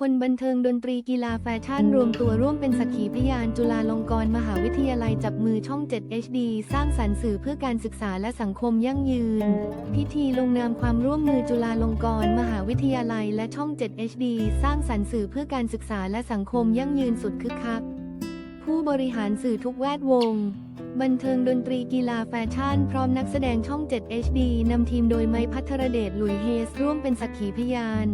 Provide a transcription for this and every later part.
คนบันเทิงดนตรีกีฬาแฟชั่นรวมตัวร่วมเป็นสักขีพยานจุฬาลงกรณ์มหาวิทยาลัยจับมือช่อง 7 HD สร้างสรรค์สื่อเพื่อการศึกษาและสังคมยั่งยืน พิธีลงนามความร่วมมือจุฬาลงกรณ์มหาวิทยาลัยและช่อง 7 HD สร้างสรรค์สื่อเพื่อการศึกษาและสังคมยั่งยืนสุดคึกคักผู้บริหารสื่อทุกแวดวง บันเทิงดนตรีกีฬาแฟชั่น พร้อมนักแสดงช่อง 7 HD นำทีมโดยไม้พัทรเดชหลุยเฮส ร่วมเป็นสักขีพยาน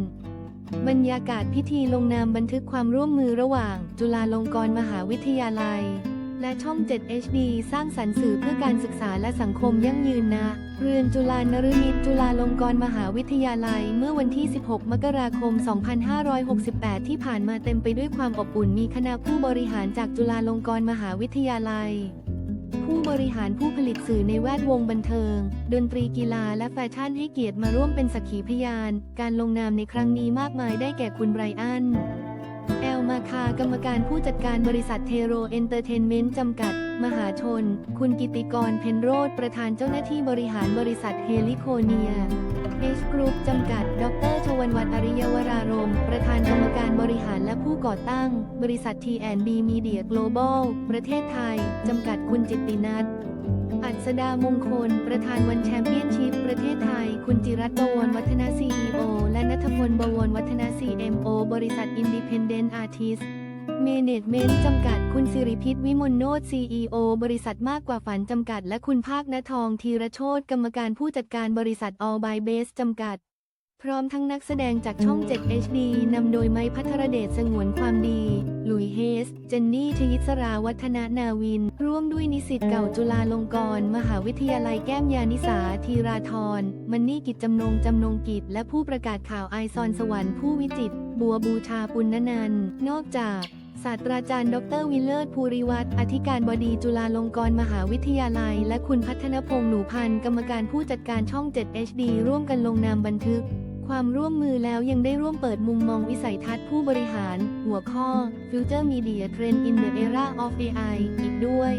บรรยากาศพิธีลงนามบันทึกความร่วมมือระหว่าง จุฬาลงกรณ์มหาวิทยาลัย และช่อง 7 HD สร้างสรรค์สื่อเพื่อการศึกษาและสังคมยั่งยืนนะ เรือนจุฬานฤมิตจุฬาลงกรณ์มหาวิทยาลัยเมื่อวันที่ 16 มกราคม 2568 ที่ผ่านมาเต็มไปด้วยความอบอุ่นมีคณะผู้บริหารจากจุฬาลงกรณ์มหาวิทยาลัย ผู้บริหารผู้ผลิตสื่อในแวดวงบันเทิง ดนตรีกีฬาและแฟชั่นให้เกียรติมาร่วมเป็นสักขีพยาน การลงนามในครั้งนี้มากมายได้แก่คุณไบรอันแอลมาคากรรมการผู้จัดการบริษัทเทโรเอนเตอร์เทนเมนต์จำกัด มหาชน คุณกิติกรเพนโรธประธานเจ้าหน้าที่บริหารบริษัทเฮลิโคเนียเอชกรุ๊ปจำกัด ดร วันวัฒน์อริยวรารม ประธานกรรมการบริหารและผู้ก่อตั้ง บริษัท T&B Media Global ประเทศไทย จำกัดคุณจิตตินัทอัศดามงคล ประธานวันแชมเปี้ยนชิพประเทศไทย คุณจิรัตน์บวรวัฒนา CEO และนัทพลบวรวัฒนา CMO บริษัท Independent Artist Management จำกัดคุณสิริพิษวิมลโนต CEO บริษัทมากกว่าฝันจำกัด และคุณภาคนทองธีรโชตกรรมการผู้จัดการบริษัท All by Base จำกัด พร้อมทั้งนักแสดงจากช่อง 7 HD นำโดยไม้พัทรเดชสงวนความดีหลุยเฮส เจนนี่ชยิสราวัฒนานาวิน ร่วมด้วยนิสิตเก่าจุฬาลงกรณ์มหาวิทยาลัยแก้มยานิสาธีราธรมันนี่กิจจำนงจำนงกิจ และผู้ประกาศข่าวไอซอนสวรรค์ผู้วิจิต บัวบูชาปุณณนันนอกจากศาสตราจารย์ ดรวิลเลอร์ภูริวัตรอธิการบดีจุฬาลงกรณ์มหาวิทยาลัย และคุณพัฒนพงษ์หนูพันธ์กรรมการผู้จัดการช่อง 7 HD ร่วมกันลงนามบันทึก ความร่วมมือแล้วยังได้ร่วมเปิดมุมมองวิสัยทัศน์ผู้บริหาร หัวข้อ Future Media Trend in the Era of AI อีกด้วย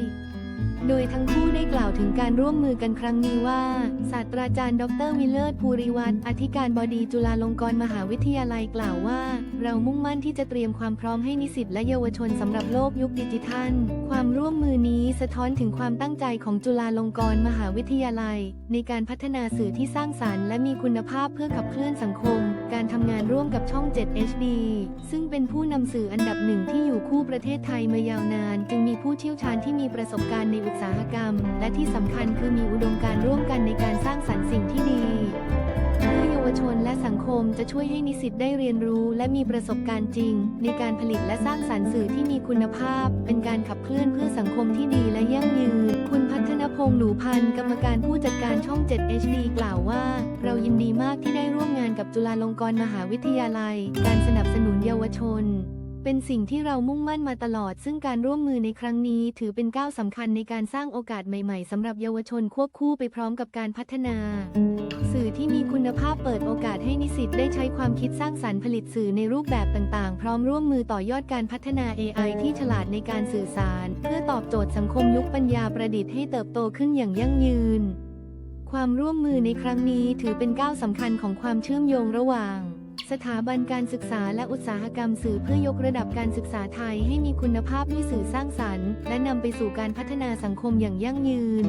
โดยทั้งคู่ได้กล่าวถึงการร่วมมือกันครั้งนี้ว่า ศาสตราจารย์ ดรวิลเลอร์ภูริวัตรอธิการบดีจุฬาลงกรณ์มหาวิทยาลัยกล่าวว่า เรามุ่งมั่นที่จะเตรียมความพร้อมให้นิสิตและเยาวชนสำหรับโลกยุคดิจิทัล ความร่วมมือนี้สะท้อนถึงความตั้งใจของจุฬาลงกรณ์มหาวิทยาลัย ในการพัฒนาสื่อที่สร้างสรรค์และมีคุณภาพเพื่อขับเคลื่อนสังคม การทำงานร่วมกับช่อง 7 HD ซึ่งเป็นผู้นำสื่ออันดับหนึ่งที่อยู่คู่ประเทศไทยมายาวนาน จึงมีผู้เชี่ยวชาญที่มีประสบการณ์ในอุตสาหกรรม และที่สำคัญคือมีอุดมการร่วมกันในการสร้างสรรค์สิ่งที่ดีเพื่อเยาวชนและสังคมจะช่วยให้นิสิตได้เรียนรู้ และมีประสบการณ์จริง ในการผลิตและสร้างสรรค์สื่อที่มีคุณภาพ เป็นการขับเคลื่อนเพื่อสังคมที่ดีและยั่งยืน คุณพัฒนพงษ์หนูพันธ์กรรมการผู้จัดการช่อง 7 HD กล่าวว่า เรายินดีมากที่ได้ร่วมงานกับจุฬาลงกรณ์มหาวิทยาลัย การสนับสนุนเยาวชน เป็นสิ่งที่เรามุ่งมั่นมาตลอด ซึ่งการร่วมมือในครั้งนี้ถือเป็นก้าวสำคัญในการสร้างโอกาสใหม่ๆสำหรับเยาวชนควบคู่ไปพร้อมกับการพัฒนา สื่อที่มีคุณภาพเปิดโอกาสให้นิสิตได้ใช้ความคิดสร้างสรรค์ผลิตสื่อในรูปแบบต่างๆ พร้อมร่วมมือต่อยอดการพัฒนา AI ที่ฉลาดในการสื่อสาร เพื่อตอบโจทย์สังคมยุคปัญญาประดิษฐ์ให้เติบโตขึ้นอย่างยั่งยืน ความร่วมมือในครั้งนี้ถือเป็นก้าวสำคัญของความเชื่อมโยงระหว่าง สถาบันการศึกษาและอุตสาหกรรมสื่อเพื่อยกระดับการศึกษาไทยให้มีคุณภาพด้วยสื่อสร้างสรรค์ และนำไปสู่การพัฒนาสังคมอย่างยั่งยืน